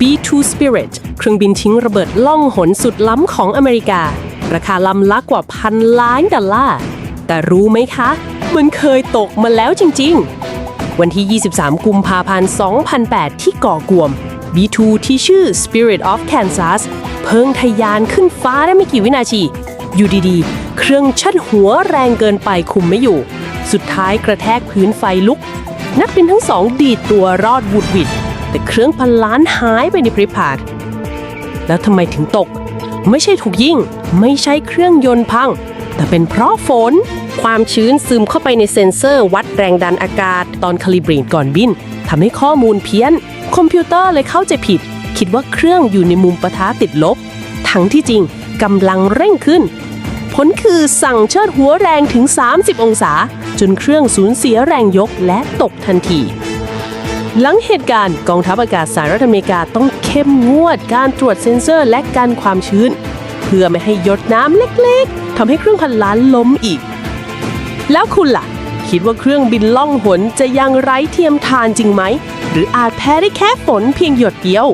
B2 Spirit เครื่องบินทิ้งระเบิดล่องหนสุดล้ำของอเมริกา ราคาลำละกว่าพันล้านดอลลาร์ แต่รู้ไหมคะ มันเคยตกมาแล้วจริง ๆ วันที่ 23 กุมภาพันธ์ 2008 ที่เกาะกวม B2 ที่ชื่อ Spirit of Kansas เพิ่งทะยานขึ้นฟ้าได้ไม่กี่วินาที อยู่ดีๆ เครื่องชัดหัวแรงเกินไปคุมไม่อยู่ สุดท้ายกระแทกพื้นไฟลุก นักบินทั้งสองดีดตัวรอดวุดหวิด แต่เครื่องพันล้านหายไปในพริบพาแล้วทำไมถึงตก ไม่ใช่ถูกยิงไม่ใช่เครื่องยนต์พัง แต่เป็นเพราะฝน ความชื้นซึมเข้าไปในเซ็นเซอร์วัดแรงดันอากาศ ตอนคาลิเบรตก่อนบินทำให้ข้อมูลเพี้ยน คอมพิวเตอร์เลยเข้าใจผิด คิดว่าเครื่องอยู่ในมุมปะทะติดลบ ทั้งที่จริงกำลังเร่งขึ้น ผลคือสั่งเชิดหัวแรงถึง 30 องศา จนเครื่องสูญเสียแรงยกและตกทันที หลังเหตุการณ์กองทัพอากาศสหรัฐอเมริกาต้องเข้มงวดการตรวจเซ็นเซอร์และการความชื้น เพื่อไม่ให้หยดน้ำเล็กๆทำให้เครื่องพันล้านล้มอีก แล้วคุณล่ะ คิดว่าเครื่องบินล่องหนจะยังไร้เทียมทานจริงไหม หรืออาจแพ้ได้แค่ฝนเพียงหยดเดียว